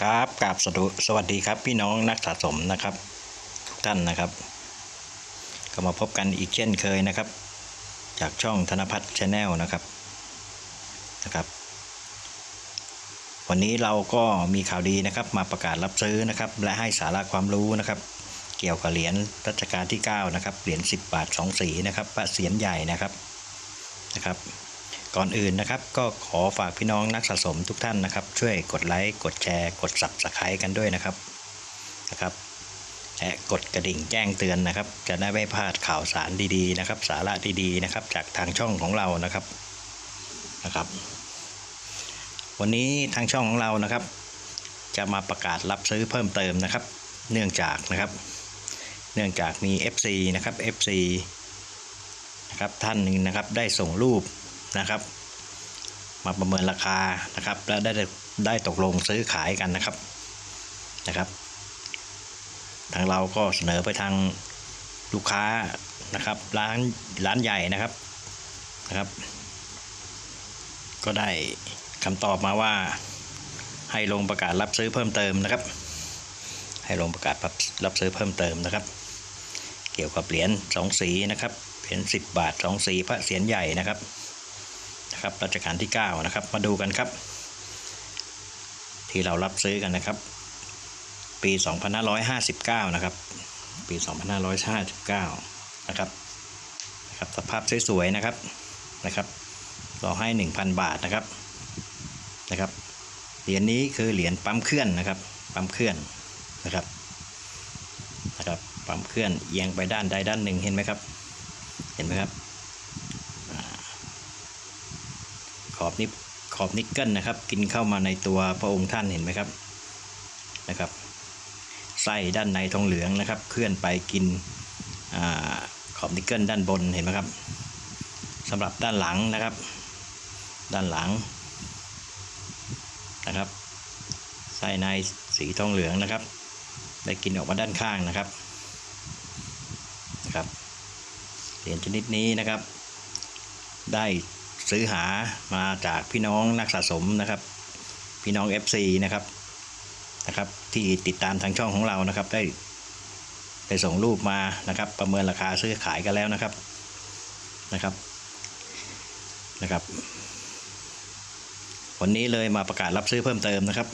ครับกราบสดุสวัสดีครับ พี่น้องนักสะสมนะครับทุกท่านนะครับ ก็มาพบกันอีกเช่นเคยนะครับ จากช่องธนพัฒน์ชาแนลนะครับนะครับ วันนี้เราก็มีข่าวดีนะครับมาประกาศรับซื้อนะครับ และให้สาระความรู้นะครับ เกี่ยวกับเหรียญรัชกาลที่ 9 นะครับเหรียญ10 บาท 2 สีนะครับพระเสียรใหญ่นะครับนะครับ ก่อนอื่นนะครับ ก็ขอฝากพี่น้องนักสะสมทุกท่านนะครับ ช่วยกดไลค์กดแชร์ กด Subscribe กันด้วยนะครับนะครับและกดกระดิ่งแจ้งเตือนนะครับ จะได้ไม่พลาดข่าวสารดีๆนะครับ สาระดีๆนะครับ จากทางช่องของเรานะครับนะครับ วันนี้ทางช่องของเรานะครับ จะมาประกาศรับซื้อเพิ่มเติมนะครับ เนื่องจากนะครับ เนื่องจากมี FC นะครับ FC นะครับท่านหนึ่งนะครับได้ส่งรูป นะครับ มาประเมินราคานะครับและได้ได้ตกลงซื้อขายกันนะครับนะครับ ทางเราก็เสนอไปทางลูกค้านะครับร้านร้านใหญ่นะครับนะครับ ก็ได้คำตอบมาว่าให้ลงประกาศรับซื้อเพิ่มเติมนะครับ ให้ลงประกาศรับซื้อเพิ่มเติมนะครับ เกี่ยวกับเหรียญสองสีนะครับเหรียญสิบบาทสองสีพระเสียรใหญ่นะครับ นะครับรัชกาลที่ 9 นะครับ มาดูกันครับ ที่เรารับซื้อกันนะครับ ปี 2559 นะครับ ปี 2559 นะครับนะครับสภาพสวยๆนะครับนะครับต่อให้ 1,000 บาทนะครับนะครับเหรียญนี้คือเหรียญปั๊มเคลื่อนนะครับ ปั๊มเคลื่อนนะครับนะครับปั๊มเคลื่อนเอียงไปด้านใดด้านหนึ่งเห็นไหมครับ เห็นไหมครับ ขอบนิขอบนิกเกิลนะครับ กินเข้ามาในตัวพระองค์ท่านเห็นไหมครับนะครับไส้ด้านในทองเหลืองนะครับ เคลื่อนไปกินอขอบนิกเกิลด้านบนเห็นไหมครับสำหรับด้านหลังนะครับ ด้านหลังนะครับไส้ในสีทองเหลืองนะครับ ได้กินออกมาด้านข้างนะครับนะครับเหรียญชนิดนี้นะครับ ได้ ซื้อหามาจากพี่น้องนักสะสมนะครับ พี่น้อง FC นะครับนะครับ ที่ติดตามทางช่องของเรานะครับ ได้ได้ส่งรูปมานะครับ ประเมินราคาซื้อขายกันแล้วนะครับนะครับนะครับ วันนี้เลยมาประกาศรับซื้อเพิ่มเติมนะครับ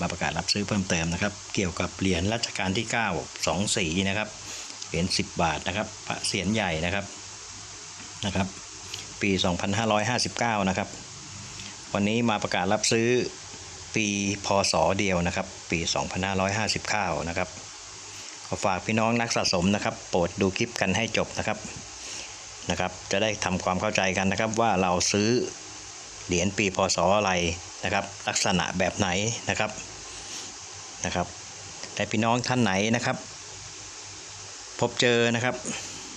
มาประกาศรับซื้อเพิ่มเติมนะครับ เกี่ยวกับเหรียญรัชกาลที่ 9 2สีนะครับเหรียญ10 บาทนะครับพระเสียรใหญ่นะครับนะครับ ปี 2559 นะครับ วันนี้มาประกาศรับซื้อปีพศเดียวนะครับ ปี 2559 นะครับขอฝากพี่น้องนักสะสมนะครับ โปรดดูคลิปกันให้จบนะครับนะครับ จะได้ทำความเข้าใจกันนะครับว่าเราซื้อเหรียญปีพศอะไรนะครับ ลักษณะแบบไหนนะครับนะครับแต่พี่น้องท่านไหนนะครับ พบเจอนะครับ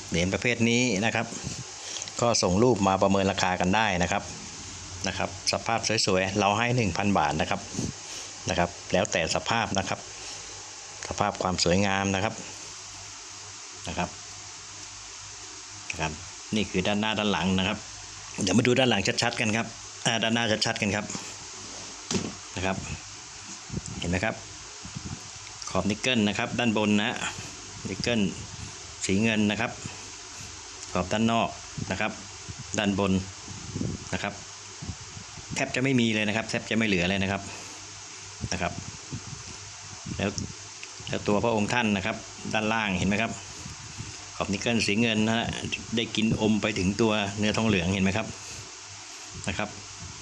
เหรียญประเภทนี้นะครับ ก็ส่งรูปมาประเมินราคากันได้นะครับนะครับสภาพสวยๆ เราให้ 1,000 บาทนะครับนะครับ แล้วแต่สภาพนะครับ สภาพความสวยงามนะครับนะครับนะครับ นี่คือด้านหน้าด้านหลังนะครับ เดี๋ยวมาดูด้านหลังชัดๆกันครับด้านหน้าชัดๆกันครับนะครับ เห็นไหมครับ ขอบนิกเกิลนะครับ ด้านบนนะนิกเกิลสีเงินนะครับ ขอบด้านนอกนะครับ ด้านบนนะครับ แทบจะไม่มีเลยนะครับ แทบจะไม่เหลือเลยนะครับนะครับ แล้วแล้วตัวพระองค์ท่านนะครับ ด้านล่างเห็นไหมครับ ขอบนิกเกิลสีเงินนะฮะได้กินอมไปถึงตัวเนื้อทองเหลืองเห็นไหมครับนะครับ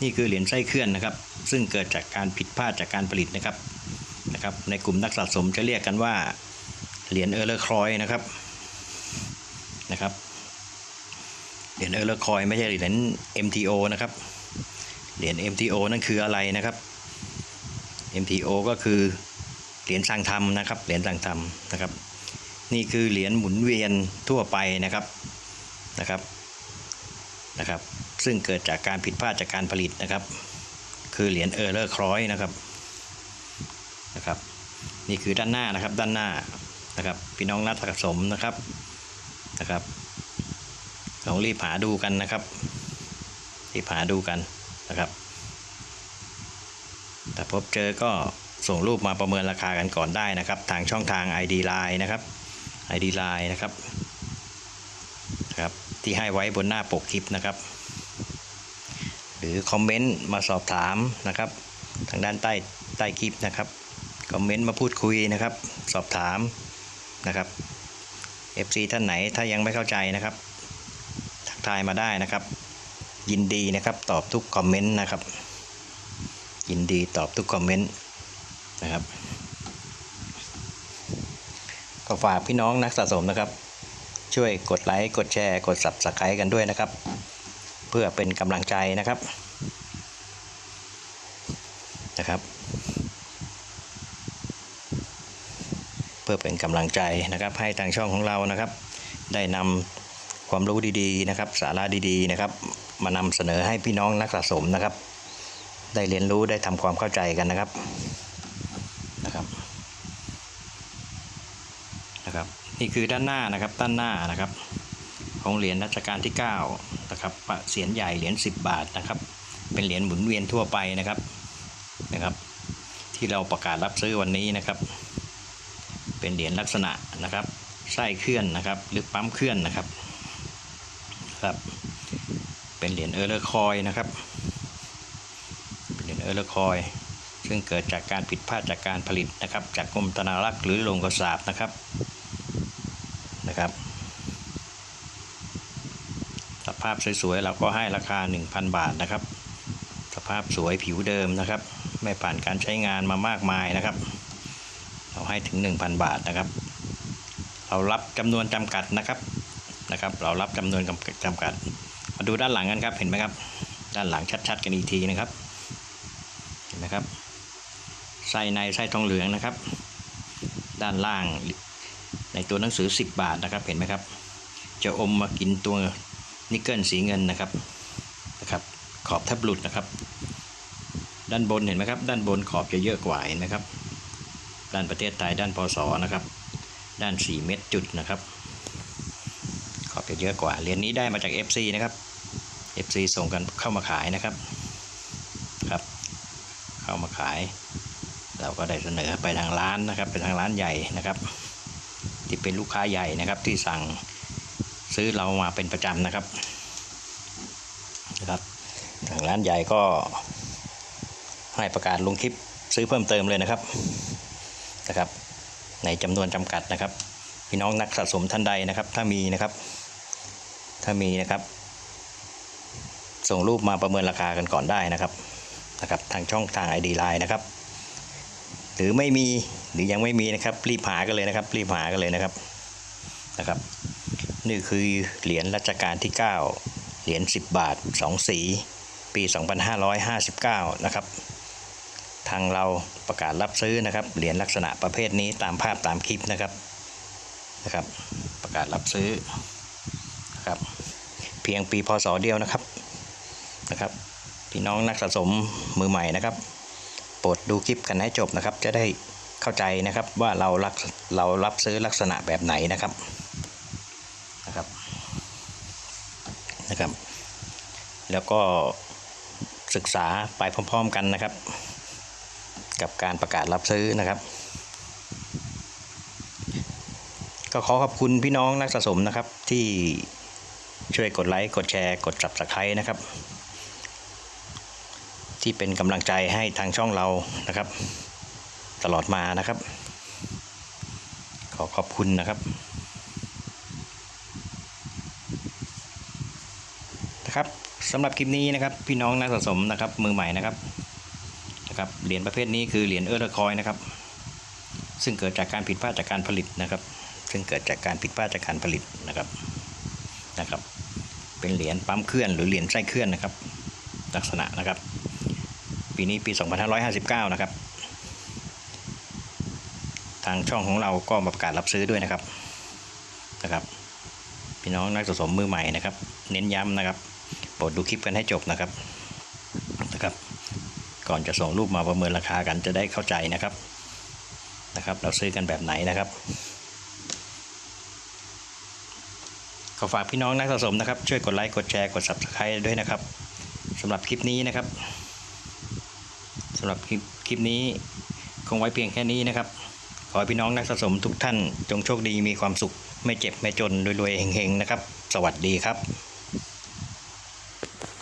นี่คือเหรียญไส้เคลื่อนนะครับ ซึ่งเกิดจากการผิดพลาดจากการผลิตนะครับนะครับ ในกลุ่มนักสะสมจะเรียกกันว่าเหรียญเออร์เลอร์ครอยนะครับนะครับ เหรียญเออร์เลอร์คอยไม่ใช่เหรียญ MTO นะครับ เหรียญ MTO นั่นคืออะไรนะครับ MTO ก็คือเหรียญสั่งทำนะครับ เหรียญสั่งทำนะครับ นี่คือเหรียญหมุนเวียนทั่วไปนะครับนะครับนะครับ ซึ่งเกิดจากการผิดพลาดจากการผลิตนะครับ คือเหรียญเออร์เลอร์คอยนะครับนะครับนี่คือด้านหน้านะครับด้านหน้านะครับ พี่น้องนักสะสมนะครับนะครับ ลองรีบหาดูกันนะครับ รีบหาดูกันนะครับถ้าพบเจอก็ส่งรูปมาประเมินราคากันก่อนได้นะครับ ทางช่องทาง ID Line นะครับ ID Line นะครับครับ ที่ให้ไว้บนหน้าปกคลิปนะครับ หรือคอมเมนต์มาสอบถามนะครับ ทางด้านใต้ใต้คลิปนะครับคอมเมนต์มาพูดคุยนะครับ สอบถามนะครับ FC ท่านไหนถ้ายังไม่เข้าใจนะครับ ทายมาได้นะครับ ยินดีนะครับตอบทุกคอมเมนต์นะครับ ยินดีตอบทุกคอมเมนต์นะครับ ก็ฝากพี่น้องนักสะสมนะครับ ช่วยกดไลค์กดแชร์ กด Subscribe กันด้วยนะครับ เพื่อเป็นกำลังใจนะครับนะครับ เพื่อเป็นกำลังใจนะครับให้ทางช่องของเรานะครับ ได้นำ ความรู้ดีๆนะครับ สาระดีๆนะครับ มานำเสนอให้พี่น้องนักสะสมนะครับ ได้เรียนรู้ได้ทำความเข้าใจกันนะครับนะครับนะครับนี่คือด้านหน้านะครับด้านหน้านะครับ ของเหรียญรัชกาลที่9นะครับพระเสียรใหญ่เหรียญ10 บาทนะครับ เป็นเหรียญหมุนเวียนทั่วไปนะครับนะครับ ที่เราประกาศรับซื้อวันนี้นะครับ เป็นเหรียญลักษณะนะครับไส้เคลื่อนนะครับ หรือปั๊มเคลื่อนนะครับ ครับ เป็นเหรียญเออร์เลอร์คอยนะครับ เป็นเหรียญเออร์เลอร์คอยซึ่งเกิดจากการผิดพลาดจากการผลิตนะครับ จากกรมธนารักษ์หรือโรงกระสาบนะครับนะครับ สภาพสวยๆเราก็ให้ราคา 1,000 บาทนะครับ สภาพสวยผิวเดิมนะครับ ไม่ผ่านการใช้งานมามากมายนะครับ เราให้ถึง 1,000 บาทนะครับ เรารับจำนวนจำกัดนะครับ นะครับ เรารับจำนวนจำกัด มาดูด้านหลังกันครับ เห็นไหมครับ ด้านหลังชัด ๆ กันอีกทีนะครับ เห็นไหมครับ ไส้ในไส้ทองเหลืองนะครับ ด้านล่างในตัวหนังสือ 10 บาทนะครับ เห็นไหมครับ จะอมมากินตัวนิกเกิลสีเงินนะครับ นะครับ ขอบแทบหลุดนะครับ ด้านบนเห็นไหมครับ ด้านบนขอบจะเยอะกว่าเห็นไหมครับ ด้านประเทศไทยด้านพศนะครับ ด้าน 4 เม็ดจุดนะครับ จะเยอะกว่า เหรียญนี้ได้มาจาก FC นะครับ FC ส่งกันเข้ามาขายนะครับครับ เข้ามาขาย เราก็ได้เสนอไปทางร้านนะครับไปทางร้านใหญ่นะครับ ที่เป็นลูกค้าใหญ่นะครับที่สั่งซื้อเรามาเป็นประจำนะครับนะครับทางร้านใหญ่ก็ให้ประกาศลงคลิปซื้อเพิ่มเติมเลยนะครับนะครับ ในจำนวนจำกัดนะครับ พี่น้องนักสะสมท่านใดนะครับ ถ้ามีนะครับ ถ้ามีนะครับ ส่งรูปมาประเมินราคากันก่อนได้นะครับนะครับ ทางช่องทาง ID Line นะครับ หรือไม่มีหรือยังไม่มีนะครับ รีบหากันเลยนะครับรีบหากันเลยนะครับนะครับ นี่คือเหรียญรัชกาลที่ 9 เหรียญ10 บาท 2 สี ปี 2559 นะครับ ทางเราประกาศรับซื้อนะครับเหรียญลักษณะประเภทนี้ตามภาพตามคลิปนะครับนะครับ ประกาศรับซื้อนะครับ เพียงปีพศเดียวนะครับนะครับ พี่น้องนักสะสมมือใหม่นะครับ โปรดดูคลิปกันให้จบนะครับ จะได้เข้าใจนะครับว่าเรารักเรารับซื้อลักษณะแบบไหนนะครับนะครับนะครับ แล้วก็ศึกษาไปพร้อมๆกันนะครับ กับการประกาศรับซื้อนะครับ ก็ขอขอบคุณพี่น้องนักสะสมนะครับที่ ช่วยกดไลค์ กดแชร์ กด subscribe นะครับ ที่เป็นกำลังใจให้ทางช่องเรานะครับ ตลอดมานะครับ ขอขอบคุณนะครับนะครับสำหรับคลิปนี้นะครับ พี่น้องนักสะสมนะครับ มือใหม่นะครับนะครับเหรียญประเภทนี้คือเหรียญเออร์เลอร์คอยนะครับ ซึ่งเกิดจากการผิดพลาดจากการผลิตนะครับ ซึ่งเกิดจากการผิดพลาดจากการผลิตนะครับนะครับ เป็นเหรียญปั๊มเคลื่อนหรือเหรียญไส้เคลื่อนนะครับ ลักษณะนะครับ ปีนี้ปี 2559 นะครับ ทางช่องของเราก็ประกาศรับซื้อด้วยนะครับนะครับ พี่น้องนักสะสมมือใหม่นะครับ เน้นย้ำนะครับโปรดดูคลิปกันให้จบนะครับนะครับ ก่อนจะส่งรูปมาประเมินราคากันจะได้เข้าใจนะครับนะครับ เราซื้อกันแบบไหนนะครับ ขอฝากพี่น้องนักสะสมนะครับ ช่วยกดไลค์กดแชร์กด subscribe ด้วยนะครับสำหรับคลิปนี้นะครับสำหรับคลิปคลิปนี้คงไว้เพียงแค่นี้นะครับ ขอให้พี่น้องนักสะสมทุกท่าน จงโชคดีมีความสุข ไม่เจ็บไม่จนรวยๆเฮงๆนะครับ สวัสดีครับ